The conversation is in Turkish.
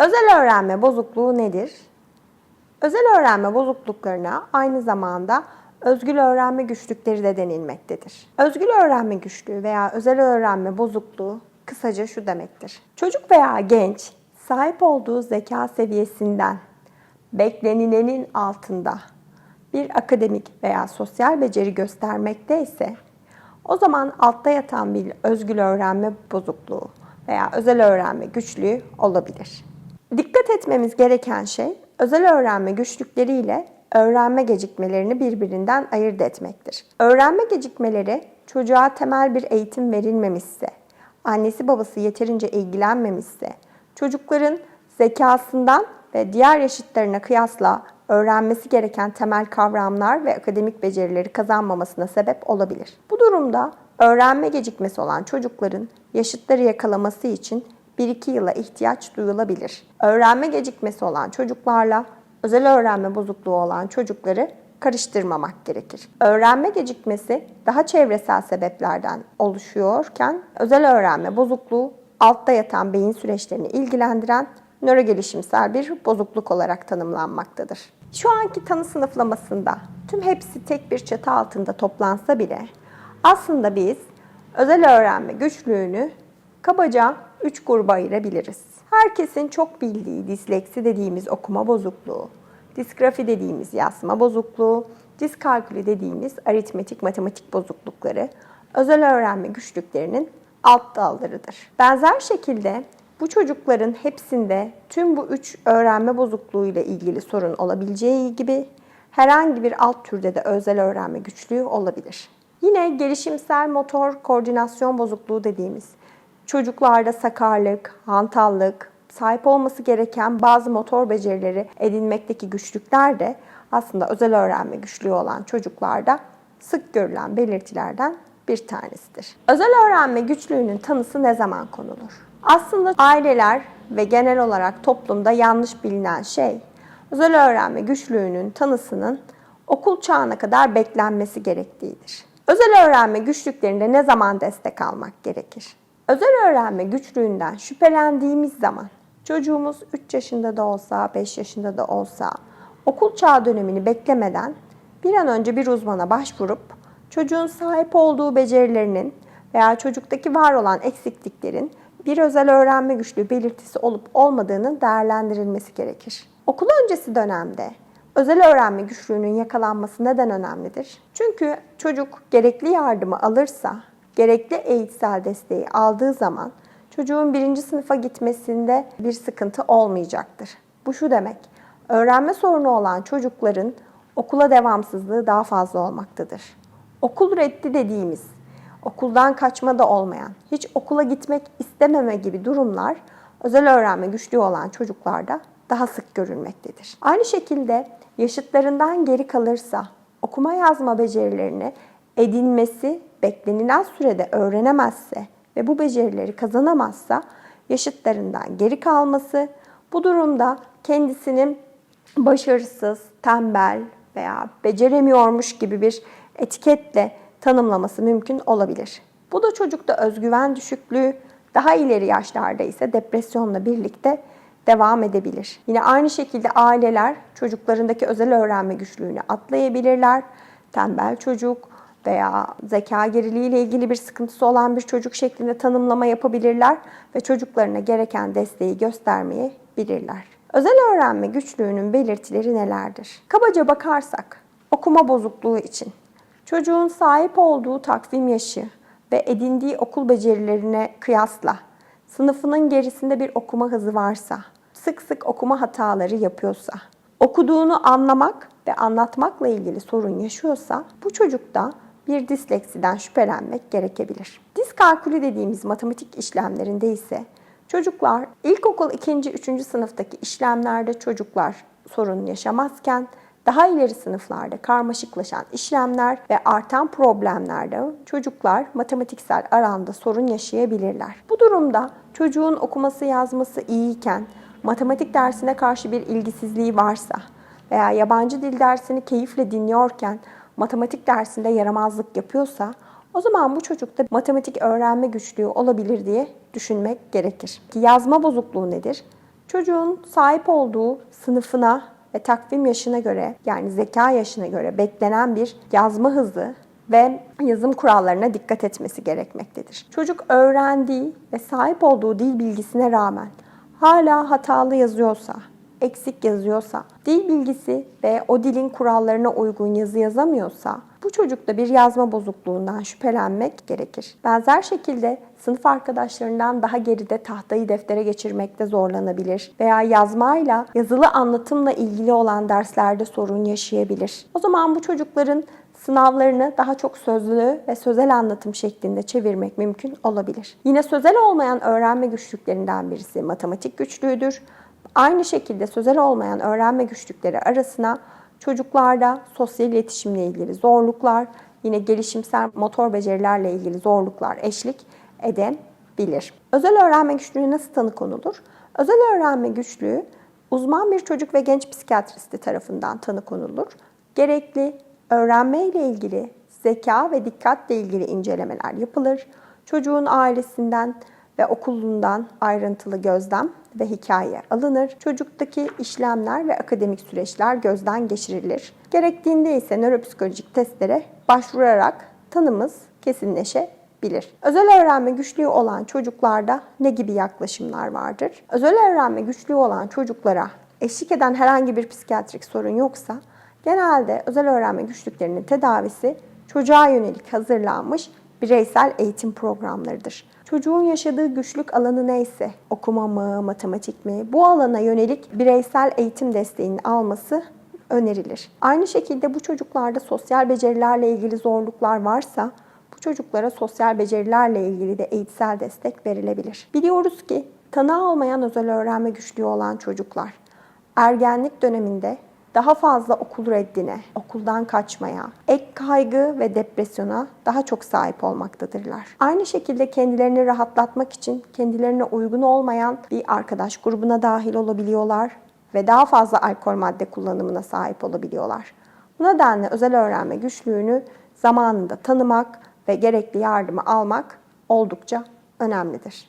Özel öğrenme bozukluğu nedir? Özel öğrenme bozukluklarına aynı zamanda özgül öğrenme güçlükleri de denilmektedir. Özgül öğrenme güçlüğü veya özel öğrenme bozukluğu kısaca şu demektir. Çocuk veya genç sahip olduğu zeka seviyesinden beklenilenin altında bir akademik veya sosyal beceri göstermekte ise o zaman altta yatan bir özgül öğrenme bozukluğu veya özel öğrenme güçlüğü olabilir. Etmemiz gereken şey özel öğrenme güçlükleriyle öğrenme gecikmelerini birbirinden ayırt etmektir. Öğrenme gecikmeleri çocuğa temel bir eğitim verilmemişse, annesi babası yeterince ilgilenmemişse, çocukların zekasından ve diğer yaşıtlarına kıyasla öğrenmesi gereken temel kavramlar ve akademik becerileri kazanmamasına sebep olabilir. Bu durumda öğrenme gecikmesi olan çocukların yaşıtları yakalaması için 1-2 yıla ihtiyaç duyulabilir. Öğrenme gecikmesi olan çocuklarla özel öğrenme bozukluğu olan çocukları karıştırmamak gerekir. Öğrenme gecikmesi daha çevresel sebeplerden oluşuyorken özel öğrenme bozukluğu altta yatan beyin süreçlerini ilgilendiren nörogelişimsel bir bozukluk olarak tanımlanmaktadır. Şu anki tanı sınıflamasında tüm hepsi tek bir çatı altında toplansa bile aslında biz özel öğrenme güçlüğünü kabaca 3 gruba ayırabiliriz. Herkesin çok bildiği disleksi dediğimiz okuma bozukluğu, disgrafi dediğimiz yazma bozukluğu, diskalkülü dediğimiz aritmetik matematik bozuklukları özel öğrenme güçlüklerinin alt dallarıdır. Benzer şekilde bu çocukların hepsinde tüm bu üç öğrenme bozukluğuyla ilgili sorun olabileceği gibi herhangi bir alt türde de özel öğrenme güçlüğü olabilir. Yine gelişimsel motor koordinasyon bozukluğu dediğimiz çocuklarda sakarlık, hantallık, sahip olması gereken bazı motor becerileri edinmekteki güçlükler de aslında özel öğrenme güçlüğü olan çocuklarda sık görülen belirtilerden bir tanesidir. Özel öğrenme güçlüğünün tanısı ne zaman konulur? Aslında aileler ve genel olarak toplumda yanlış bilinen şey, özel öğrenme güçlüğünün tanısının okul çağına kadar beklenmesi gerektiğidir. Özel öğrenme güçlüklerinde ne zaman destek almak gerekir? Özel öğrenme güçlüğünden şüphelendiğimiz zaman çocuğumuz 3 yaşında da olsa, 5 yaşında da olsa okul çağı dönemini beklemeden bir an önce bir uzmana başvurup çocuğun sahip olduğu becerilerinin veya çocuktaki var olan eksikliklerin bir özel öğrenme güçlüğü belirtisi olup olmadığının değerlendirilmesi gerekir. Okul öncesi dönemde özel öğrenme güçlüğünün yakalanması neden önemlidir? Çünkü çocuk gerekli yardımı alırsa, gerekli eğitsel desteği aldığı zaman çocuğun birinci sınıfa gitmesinde bir sıkıntı olmayacaktır. Bu şu demek, öğrenme sorunu olan çocukların okula devamsızlığı daha fazla olmaktadır. Okul reddi dediğimiz, okuldan kaçma da olmayan, hiç okula gitmek istememe gibi durumlar özel öğrenme güçlüğü olan çocuklarda daha sık görülmektedir. Aynı şekilde yaşıtlarından geri kalırsa okuma yazma becerilerini edinmesi beklenilen sürede öğrenemezse ve bu becerileri kazanamazsa yaşıtlarından geri kalması bu durumda kendisinin başarısız, tembel veya beceremiyormuş gibi bir etiketle tanımlaması mümkün olabilir. Bu da çocukta özgüven düşüklüğü, daha ileri yaşlarda ise depresyonla birlikte devam edebilir. Yine aynı şekilde aileler çocuklarındaki özel öğrenme güçlüğünü atlayabilirler. Tembel çocuk veya zeka geriliği ile ilgili bir sıkıntısı olan bir çocuk şeklinde tanımlama yapabilirler ve çocuklarına gereken desteği göstermeyi bilirler. Özel öğrenme güçlüğünün belirtileri nelerdir? Kabaca bakarsak okuma bozukluğu için çocuğun sahip olduğu takvim yaşı ve edindiği okul becerilerine kıyasla sınıfının gerisinde bir okuma hızı varsa, sık sık okuma hataları yapıyorsa, okuduğunu anlamak ve anlatmakla ilgili sorun yaşıyorsa bu çocukta bir disleksiden şüphelenmek gerekebilir. Diskalkülü dediğimiz matematik işlemlerinde ise çocuklar ilkokul 2. 3. sınıftaki işlemlerde çocuklar sorun yaşamazken daha ileri sınıflarda karmaşıklaşan işlemler ve artan problemlerde çocuklar matematiksel aranda sorun yaşayabilirler. Bu durumda çocuğun okuması yazması iyiyken matematik dersine karşı bir ilgisizliği varsa veya yabancı dil dersini keyifle dinliyorken matematik dersinde yaramazlık yapıyorsa o zaman bu çocukta matematik öğrenme güçlüğü olabilir diye düşünmek gerekir. Yazma bozukluğu nedir? Çocuğun sahip olduğu sınıfına ve takvim yaşına göre yani zeka yaşına göre beklenen bir yazma hızı ve yazım kurallarına dikkat etmesi gerekmektedir. Çocuk öğrendiği ve sahip olduğu dil bilgisine rağmen hala hatalı yazıyorsa, eksik yazıyorsa, dil bilgisi ve o dilin kurallarına uygun yazı yazamıyorsa bu çocukta bir yazma bozukluğundan şüphelenmek gerekir. Benzer şekilde sınıf arkadaşlarından daha geride tahtayı deftere geçirmekte zorlanabilir veya yazmayla yazılı anlatımla ilgili olan derslerde sorun yaşayabilir. O zaman bu çocukların sınavlarını daha çok sözlü ve sözel anlatım şeklinde çevirmek mümkün olabilir. Yine sözel olmayan öğrenme güçlüklerinden birisi matematik güçlüğüdür. Aynı şekilde sözel olmayan öğrenme güçlükleri arasına çocuklarda sosyal iletişimle ilgili zorluklar, yine gelişimsel motor becerilerle ilgili zorluklar eşlik edebilir. Özel öğrenme güçlüğü nasıl tanı konulur? Özel öğrenme güçlüğü uzman bir çocuk ve genç psikiyatristi tarafından tanı konulur. Gerekli öğrenme ile ilgili zeka ve dikkatle ilgili incelemeler yapılır. Çocuğun ailesinden ve okulundan ayrıntılı gözlem ve hikaye alınır. Çocuktaki işlemler ve akademik süreçler gözden geçirilir. Gerektiğinde ise nöropsikolojik testlere başvurarak tanımız kesinleşebilir. Özel öğrenme güçlüğü olan çocuklarda ne gibi yaklaşımlar vardır? Özel öğrenme güçlüğü olan çocuklara eşlik eden herhangi bir psikiyatrik sorun yoksa genelde özel öğrenme güçlüklerinin tedavisi çocuğa yönelik hazırlanmış bireysel eğitim programlarıdır. Çocuğun yaşadığı güçlük alanı neyse, okuma mı, matematik mi, bu alana yönelik bireysel eğitim desteğini alması önerilir. Aynı şekilde bu çocuklarda sosyal becerilerle ilgili zorluklar varsa, bu çocuklara sosyal becerilerle ilgili de eğitsel destek verilebilir. Biliyoruz ki tanı almayan özel öğrenme güçlüğü olan çocuklar ergenlik döneminde daha fazla okul reddine, okuldan kaçmaya, ek kaygı ve depresyona daha çok sahip olmaktadırlar. Aynı şekilde kendilerini rahatlatmak için kendilerine uygun olmayan bir arkadaş grubuna dahil olabiliyorlar ve daha fazla alkol madde kullanımına sahip olabiliyorlar. Bu nedenle özel öğrenme güçlüğünü zamanında tanımak ve gerekli yardımı almak oldukça önemlidir.